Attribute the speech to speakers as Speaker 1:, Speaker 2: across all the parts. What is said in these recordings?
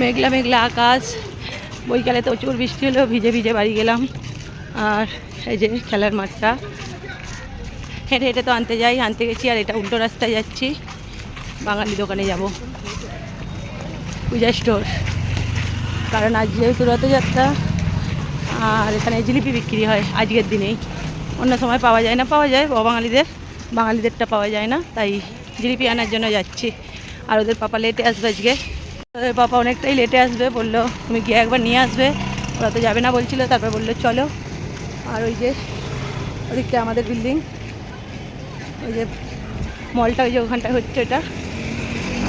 Speaker 1: মেঘলা মেঘলা আকাশ। বৈকালে তো প্রচুর বৃষ্টি হলো ভিজে ভিজে বাড়ি গেলাম। আর এই যে খেলার মাঠটা। হেঁটে হেঁটে তো আনতে যাই, আনতে গেছি আর এটা উল্টো রাস্তায় যাচ্ছি। বাঙালি দোকানে যাব। পূজা স্টোর। কারণ আজ যেহেতু রথযাত্রা, আর এখানে জিলিপি বিক্রি হয় আজকের দিনেই। অন্য সময় পাওয়া যায় না, পাওয়া যায়। অবাঙালিদের, বাঙালিদেরটা পাওয়া যায় না। তাই জিলিপি আনার জন্য যাচ্ছি। আর ওদের পাপা লেটে আসবে আজকে। ওদের পাপা অনেকটাই লেটে আসবে, বলল, তুমি গিয়ে একবার নিয়ে আসবে। ওরা তো যাবে না বলছিল, তারপর বলল, চলো। আর ওই যে, ওদিকটা আমাদের বিল্ডিং ওই যে মলটা ওই যে ওখানটায় হচ্ছে ওটা।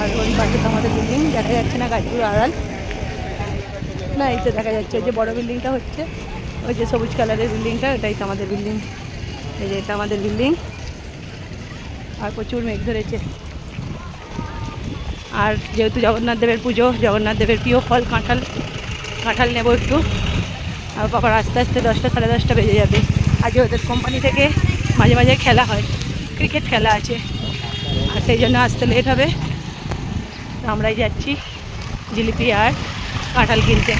Speaker 1: আর ওই পাশে তো আমাদের বিল্ডিং দেখা যাচ্ছে না গাছগুলো আড়াল। না, এই তো দেখা যাচ্ছে, ওই যে বড় বিল্ডিংটা হচ্ছে, ওই যে সবুজ কালারের বিল্ডিংটা এটাই তো আমাদের বিল্ডিং এই যে এটা আমাদের বিল্ডিং আর প্রচুর মেঘ ধরেছে। আর যেহেতু জগন্নাথ দেবের পুজো জগন্নাথ দেবের প্রিয় ফল কাঁঠাল কাঁঠাল নেব একটু। আর বাবার আস্তে আস্তে দশটা সাড়ে দশটা বেজে যাবে। আজকে ওদের কোম্পানি থেকে মাঝে মাঝে খেলা হয় ক্রিকেট খেলা আছে আর সেই জন্য আসতে লেট হবে। আমরাই যাচ্ছি জিলিপি আর কাঁঠাল কিনতে।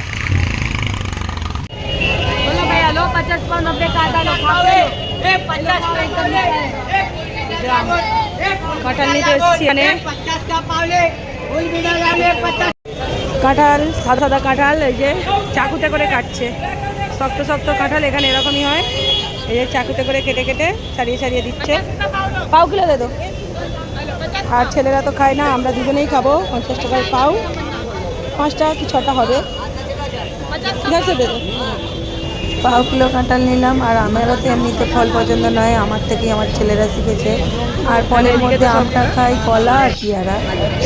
Speaker 1: কাঁঠাল নিতে এসেছি
Speaker 2: মানে
Speaker 1: কাঁঠাল, সাদা সাদা কাঁঠাল, এই যে চাকুতে করে কাটছে। শক্ত শক্ত কাঁঠাল এখানে এরকমই হয়। এই যে চাকুতে করে কেটে কেটে ছাড়িয়ে ছাড়িয়ে দিচ্ছে। পাও কিলো দে আর ছেলেরা তো খায় না, আমরা দুজনেই খাব। পঞ্চাশ টাকায় পাও। পাঁচটা কি ছটা হবে? দেখো দেবো পাও কিলো কাঁঠাল নিলাম আর আমারও তো এমনিতে ফল পছন্দ নয় আমার থেকেই আমার ছেলেরা শিখেছে। আর ফলের মধ্যে আমটা খাই কলা আর পেয়ারা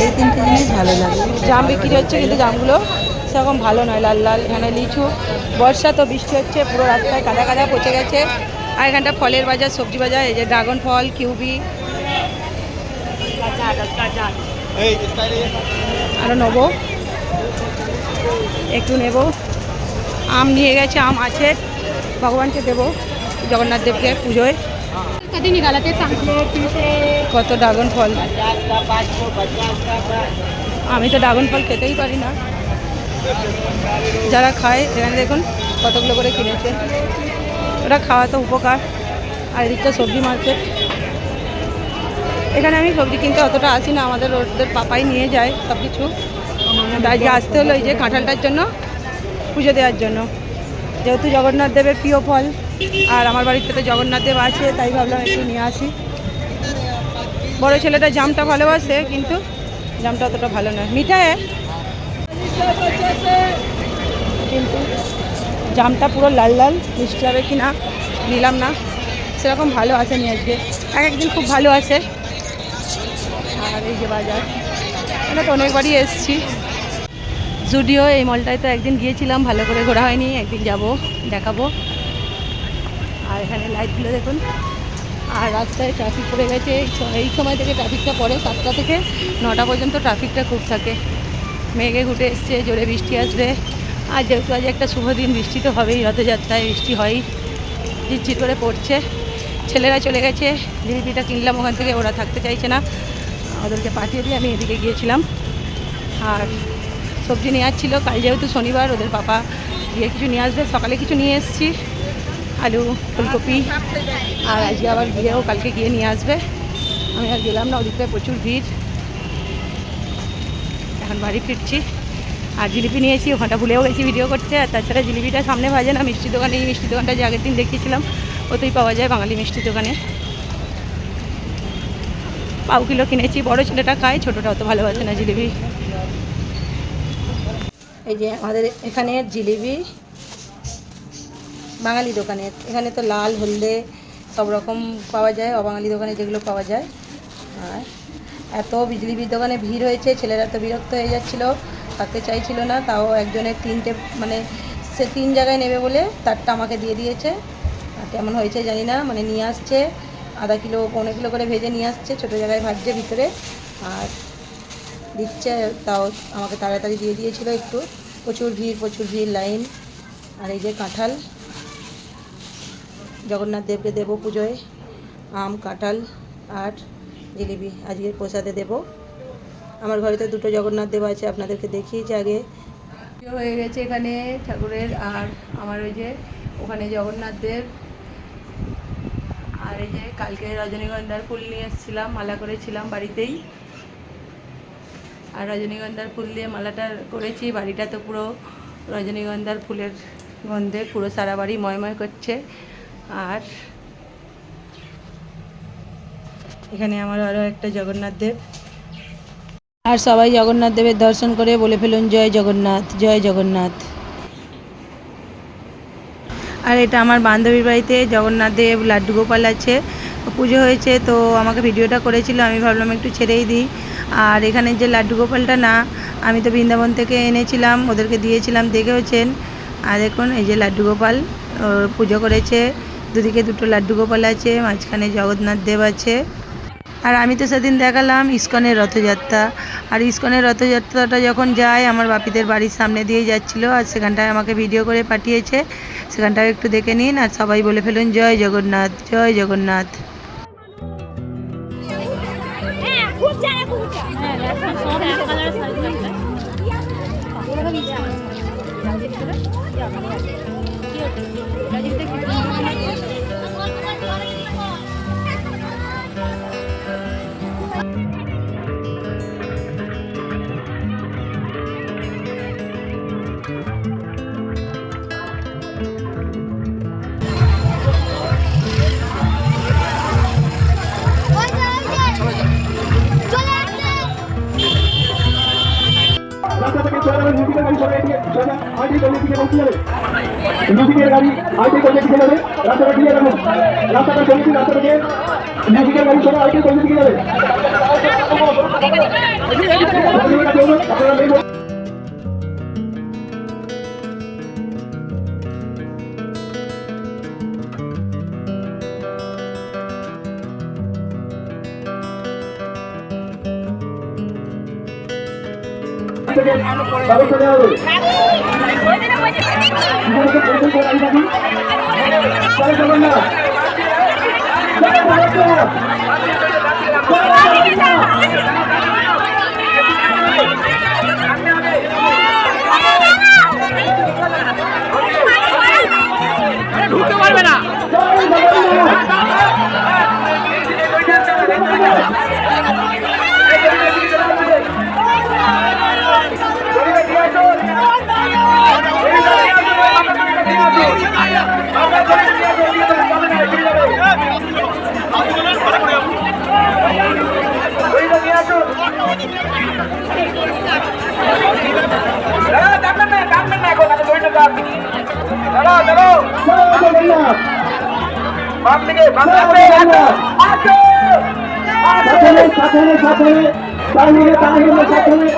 Speaker 1: এই তিনটে জিনিস ভালো লাগে। জাম বিক্রি হচ্ছে কিন্তু জামগুলো সেরকম ভালো নয় লাল লাল এখানে লিচু বর্ষা তো বৃষ্টি হচ্ছে পুরো রাস্তায় কাদা কাদা পচে গেছে। আর এখানটা ফলের বাজার সবজি বাজার এই যে ড্রাগন ফল কিউবি। আরও নেব। একটু নেব। আম নিয়ে গেছে আম আছে। ভগবানকে দেব জগন্নাথ দেবকে পুজোয়। কত ড্রাগন ফল? আমি তো ড্রাগন ফল খেতেই পারি না। যারা খায় এখানে দেখুন কতগুলো করে কিনেছে। ওটা খাওয়া তো উপকার। আর এদিকটা সবজি মার্কেট। এখানে আমি সবজি কিনতে অতটা আসি না আমাদের ওদের পাপাই নিয়ে যায় সব কিছু আজকে আসতে হলো এই যে কাঁঠালটার জন্য পুজো দেওয়ার জন্য। যেহেতু জগন্নাথ দেবের প্রিয় ফল, আর আমার বাড়িতে তো জগন্নাথ দেব আছে, তাই ভাবলাম একটু নিয়ে আসি। বড় ছেলেটা জামটা ভালোবাসে, কিন্তু জামটা অতটা ভালো নয়। মিঠা হ্যাঁ কিন্তু জামটা পুরো লাল লাল, মিষ্টি হবে কি না, নিলাম না। সেরকম ভালো আসেনি আজকে। এক একদিন খুব ভালো আসে। আর এই যে বাজার, আমরা তো অনেকবারই এসেছি। জুডিও এই মলটায় তো একদিন গিয়েছিলাম, ভালো করে ঘোরা হয়নি, একদিন যাব, দেখাবো। আর এখানে লাইটগুলো দেখুন। আর রাস্তায় ট্রাফিক পড়ে গেছে, এই সময় থেকে ট্রাফিকটা পড়ে সাতটা থেকে নটা পর্যন্ত ট্রাফিকটা খুব থাকে। মেঘে ঘুটে এসছে, জোরে বৃষ্টি আসবে। আর যেহেতু আজ একটা শুভ দিন, বৃষ্টি তো হবেই, রথযাত্রায় বৃষ্টি হয়ই। ঝিরঝির করে পড়ছে। ছেলেরা চলে গেছে জিলিপিটা কিনলাম, ওখান থেকে ওরা থাকতে চাইছে না। ওদেরকে পাঠিয়ে দিয়ে আমি এদিকে গিয়েছিলাম। আর সবজি নিয়ে আসছিল। কাল যেহেতু শনিবার, ওদের পাপা গিয়ে কিছু নিয়ে আসবে। সকালে কিছু নিয়ে এসেছি, আলু, ফুলকপি, আর আজকে আবার গিয়েও কালকে গিয়ে নিয়ে আসবে। আমি আর গেলাম না, ওদিকটায় প্রচুর ভিড়। এখন বাড়ি ফিরছি। আর জিলিপি নিয়েছি ওখানটা ভুলেও গেছি ভিডিও করতে। আর তাছাড়া জিলিপিটা সামনে ভাজে না মিষ্টি দোকানে। এই মিষ্টি দোকানটা যে আগের দিন দেখিয়েছিলাম, ওতেই পাওয়া যায় বাঙালি মিষ্টি দোকানে। পাও কিলো কিনেছি, বড় ছেলেটা খায় ছোটোটা অত ভালোবাসে না জিলিপি। এই যে আমাদের এখানে জিলিপি, বাঙালি দোকানের এখানে তো লাল, হলদে সব রকম পাওয়া যায়, অবাঙালি দোকানে যেগুলো পাওয়া যায়। আর এত বিজলিপির দোকানে ভিড় হয়েছে, ছেলেরা তো বিরক্ত হয়ে যাচ্ছিল, থাকতে চাইছিল না, তাও একজনের তিনটে মানে সে তিন জায়গায় নেবে বলে তারটা আমাকে দিয়ে দিয়েছে। আর কেমন হয়েছে জানি না মানে নিয়ে আসছে, আধা কিলো পনেরো কিলো করে ভেজে নিয়ে আসছে, ছোটো জায়গায় ভাজছে ভিতরে। আর দিচ্ছে, তাও আমাকে তাড়াতাড়ি দিয়ে দিয়েছিল একটু। প্রচুর ভিড় প্রচুর ভিড় লাইন। আর এই যে কাঁঠাল, জগন্নাথ দেবকে দেবো পুজোয়, আম, কাঁঠাল আর জিলিপি আজকের প্রসাদে দেবো। আমার ঘরে তো দুটো জগন্নাথ দেব আছে, আপনাদেরকে দেখিয়েছি আগে। হয়ে গেছে এখানে ঠাকুরের, আর আমার ওই যে ওখানে জগন্নাথ দেব। আর এই যে কালকে রজনীগন্ধার ফুল নিয়ে এসেছিলাম, মালা করেছিলাম বাড়িতেই। আর রজনীগন্ধার ফুল দিয়ে মালাটা করেছি। বাড়িটা তো পুরো রজনীগন্ধার ফুলের গন্ধে পুরো সারা বাড়ি ময়ময় করছে। আর এখানে আমার আরও একটা জগন্নাথ দেব। আর সবাই জগন্নাথ দেবের দর্শন করে বলে ফেলুন জয় জগন্নাথ জয় জগন্নাথ। আর এটা আমার বান্ধবীর বাড়িতে জগন্নাথ দেব লাড্ডু গোপাল আছে। পুজো হয়েছে, তো আমাকে ভিডিওটা করেছিল, আমি ভাবলাম একটু ছেড়েই দিই। আর এখানে যে লাড্ডু গোপালটা না, আমি তো বৃন্দাবন থেকে এনেছিলাম, ওদেরকে দিয়েছিলাম, দেখেওছেন? আর দেখুন, এই যে লাড্ডু গোপাল পুজো করেছে, দুদিকে দুটো লাড্ডু গোপাল আছে, মাঝখানে জগন্নাথ দেব আছে। আর আমি তো সেদিন দেখালাম ইস্কনের রথযাত্রা। আর ইস্কনের রথযাত্রাটা যখন যায়, আমার বাপিদের বাড়ির সামনে দিয়ে যাচ্ছিল আর সেখানটায় আমাকে ভিডিও করে পাঠিয়েছে। সেখানটাও একটু দেখে নিন আর সবাই বলে ফেলুন, জয় জগন্নাথ জয় জগন্নাথ।
Speaker 3: সরে এদিকে সোজা আইটি কলেজের দিকে পৌঁছে যাবে মিউজিকের গাড়ি আইটি কলেজের দিকে যাবে রাস্তাটা দিয়ে রাখুন রাস্তাটা চলছে রাস্তা থেকে মিউজিকের গাড়ি সরে আইটি কলেজের দিকে যাবে আপনারা জগন্নাথ সাথে সাথে তাহলে তাহলে সাথে।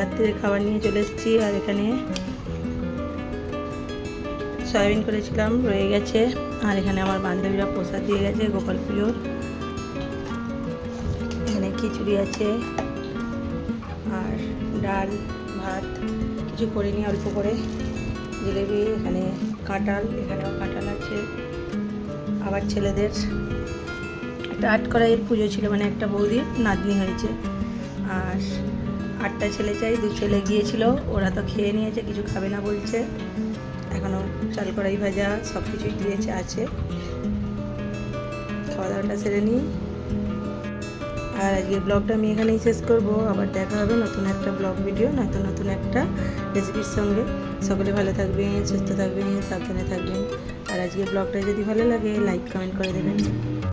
Speaker 1: রাত্রে খাবার নিয়ে চলে এসেছি আর এখানে সয়াবিন করেছিলাম, রয়ে গেছে। আর এখানে আমার বান্ধবীরা প্রসাদ দিয়ে গেছে, গোপাল পুজোর এখানে খিচুড়ি আছে আর ডাল, ভাত, কিছু করে নিই অল্প করে। জিলেবি এখানে কাঁঠাল, এখানেও কাঁঠাল আছে। আবার ছেলেদের একটা আট কড়াইয়ের পুজো ছিল মানে একটা বৌদির নাতনি হয়েছে। আর আটটা ছেলে চাই দু ছেলে গিয়েছিল, ওরা তো খেয়ে নিয়েছে, কিছু খাবে না বলছে। এখনও চাল কড়াই ভাজা, সব কিছুই দিয়েছে, আছে। খাওয়া দাওয়াটা সেরে নিই। আর আজকে ব্লগটা আমি এখানেই শেষ করব। আবার দেখা হবে নতুন একটা ব্লগ ভিডিও, নয়তো নতুন একটা রেসিপির সঙ্গে। সকলে ভালো থাকবেন, সুস্থ থাকবেন, সাবধানে থাকবেন। আর আজকে ব্লগটা যদি ভালো লাগে, লাইক, কমেন্ট করে দেবেন।